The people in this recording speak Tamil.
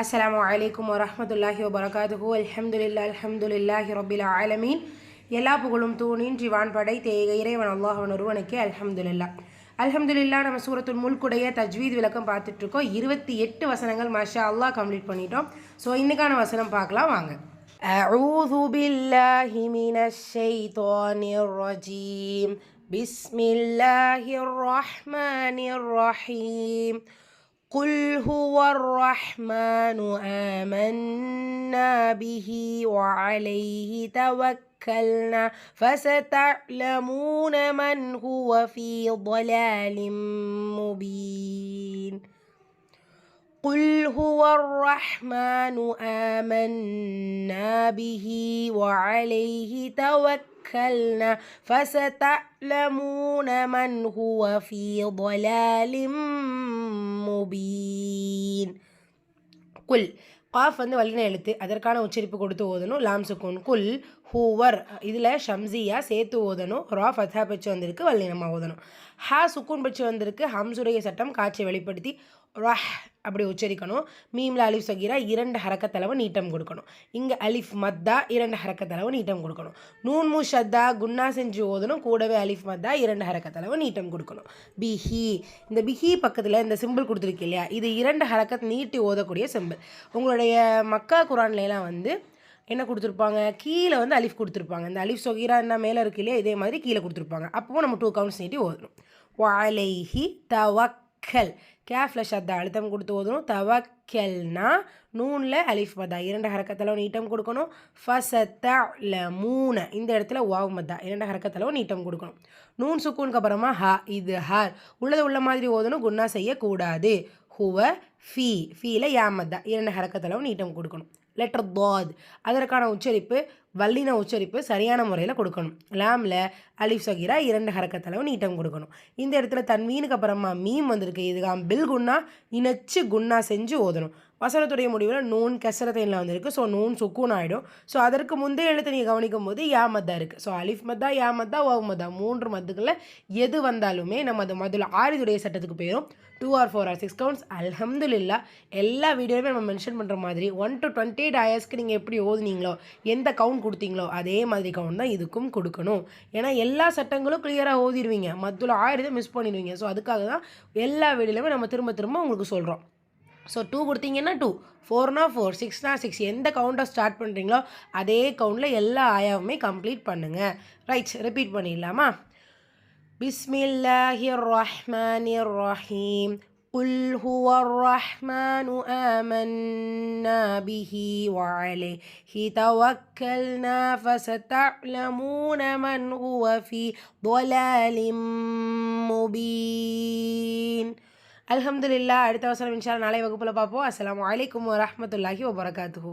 அஸ்ஸலாமு அலைக்கும் வரஹ்மத்துல்லாஹி வபரகாத்துஹு அல்ஹம்துலில்லா அல்ஹம்துலில்லாஹி ரபில் ஆலமீன் எல்லா புகழும் தூணின்றி வான்படை தேக இறைவன் அல்லாஹவன் ஒருவனுக்கே அல்ஹம்துலில்லா அல்ஹம்துலில்லா நம்ம சூரத்துல் முல்குடைய தஜ்வீத் விளக்கம் பார்த்துட்டு இருக்கோம் இருபத்தி எட்டு வசனங்கள் மாஷா அல்லாஹ் கம்ப்ளீட் பண்ணிட்டோம் ஸோ இன்னைக்கான வசனம் பார்க்கலாம் வாங்க أعوذ بالله من الشيطان الرجيم بسم الله الرحمن الرحيم قل هو الرحمن آمنا به وعليه توكلنا فستعلمون من هو في ضلال مبين قل هو الرحمن آمنا به وعليه توكلنا فستعلمون من هو في ضلال مبين குல். காஃப் வந்து வல்லின எழுத்து அதற்கான உச்சரிப்பு கொடுத்து ஓதணும். லாம் சுக்கூன் குல். ஹூவர். இதில் ஷம்சியா சேர்த்து ஓதணும் ரா ஃபத்தா பச்சு வந்திருக்கு வல்லினமாக ஓதணும். ஹா சுக்கூன் பச்சு வந்திருக்கு ஹம்சுடைய சட்டம் காட்சியை வெளிப்படுத்தி ரஹ் அப்படி உச்சரிக்கணும். மீம்ல அலிஃப் சகீரா இரண்டு ஹரக்கத்தளவு நீட்டம் கொடுக்கணும். இங்கே அலிஃப் மத்தா இரண்டு ஹரக்கத்தளவு நீட்டம் கொடுக்கணும். நூன் மு ஷத்தா குன்னா செஞ்சு ஓதணும் கூடவே அலிஃப் மத்தா இரண்டு ஹரக்கத்தளவு நீட்டம் கொடுக்கணும். பிஹி. இந்த பிஹி பக்கத்தில் இந்த சிம்பிள் கொடுத்துருக்கு இல்லையா? இது இரண்டு ஹரக்கத் நீட்டி ஓதக்கூடிய சிம்பிள். உங்களுடைய மக்கா குரான்லாம் வந்து என்ன கொடுத்துருப்பாங்க? கீழே வந்து அலிஃப் கொடுத்துருப்பாங்க. இந்த அலிஃப் சொகீரா என்ன மேலே இருக்கு இல்லையா? இதே மாதிரி கீழே கொடுத்துருப்பாங்க. அப்போ நம்ம டூ கவுண்ட்ஸ் நீட்டி ஓதணும். வாலைஹி தவக்கல். கேஃபில் ஷத்தா அழுத்தம் கொடுத்து ஓதணும். தவக்கல்னா நூனில் அலிஃப் மதா. இரண்டு ஹரக்கத்தளவு நீட்டம் கொடுக்கணும். ஃபசத்த மூணு இந்த இடத்துல வாவ் மதா. இரண்டு ஹரக்கத்தளவு நீட்டம் கொடுக்கணும். நூன் சுக்கூனுக்கு அப்புறமா ஹ இது ஹார். உள்ளது உள்ள மாதிரி ஓதணும். குன்னா செய்யக்கூடாது. ஹுவ ஃபீ. ஃபீல யாமத்தா இரண்டு ஹரக்கத்தளவு நீட்டம் கொடுக்கணும். லெட்டர் தாத் அதற்கான உச்சரிப்பு வல்லின உச்சரிப்பு சரியான முறையில் கொடுக்கணும். லாமில் அலிஃப் சகீரா இரண்டு ஹரக்கத்தளவு நீட்டம் கொடுக்கணும். இந்த இடத்துல தன்வீனுக்கு அப்புறமா மீம் வந்திருக்கு. இதுக்காம் பில் குன்னா இணைச்சு குன்னா செஞ்சு ஓதணும். வசனத்துடைய முடிவில் நூன் கெசரத்தைனில் வந்திருக்கு. ஸோ நூன் சுக்கூன் ஆகிடும் ஸோ அதற்கு முந்தைய எழுத்தை நீங்கள் கவனிக்கும் போது யா மத்தா இருக்குது ஸோ அலிஃப் மத்தா யா மத்தா வவ் மத்தா மூன்று மத்துக்களில் எது வந்தாலுமே நம்ம அது முதல்ல ஆரிதுடைய சட்டத்துக்கு போயிடும் two or four or six counts அல்ஹம்துலில்லா எல்லா வீடியோவுமே நம்ம மென்ஷன் பண்ணுற மாதிரி ஒன் டு டுவெண்ட்டி எயிட் ஆயர்ஸ்க்கு நீங்கள் எப்படி ஓதுனீங்களோ எந்த கவுண்ட் கொடுத்தீங்களோ அதே மாதிரி கவுண்ட் தான் இதுக்கும் கொடுக்கணும். ஏன்னா எல்லா சட்டங்களும் கிளியராக ஓதிடுவீங்க மத்தியில் ஆயிரத்தை மிஸ் பண்ணிடுவீங்க ஸோ அதுக்காக தான் எல்லா வீடியோலையுமே நம்ம திரும்ப திரும்ப உங்களுக்கு சொல்கிறோம் ஸோ டூ கொடுத்தீங்கன்னா டூ ஃபோர்னா ஃபோர் சிக்ஸ்னா சிக்ஸ் எந்த கவுண்டை ஸ்டார்ட் பண்ணுறீங்களோ அதே கவுண்டில் எல்லா ஆயாவுமே கம்ப்ளீட் பண்ணுங்கள் ரைட் ரிப்பீட் பண்ணிடலாமா பிஸ்மில்லாஹிர் ரஹ்மானிர் ரஹீம் قل هو الرحمن آمنا به وعليه توكلنا فستعلمون من هو في ضلال مبين அலமதுல்லா அடுத்த வசனம் இன்ஷா நாளை வகுப்பில் பார்ப்போம். அஸ்லாம் வலைக்கம் வரமத்துல்லாஹி வபரகாத்துஹூ.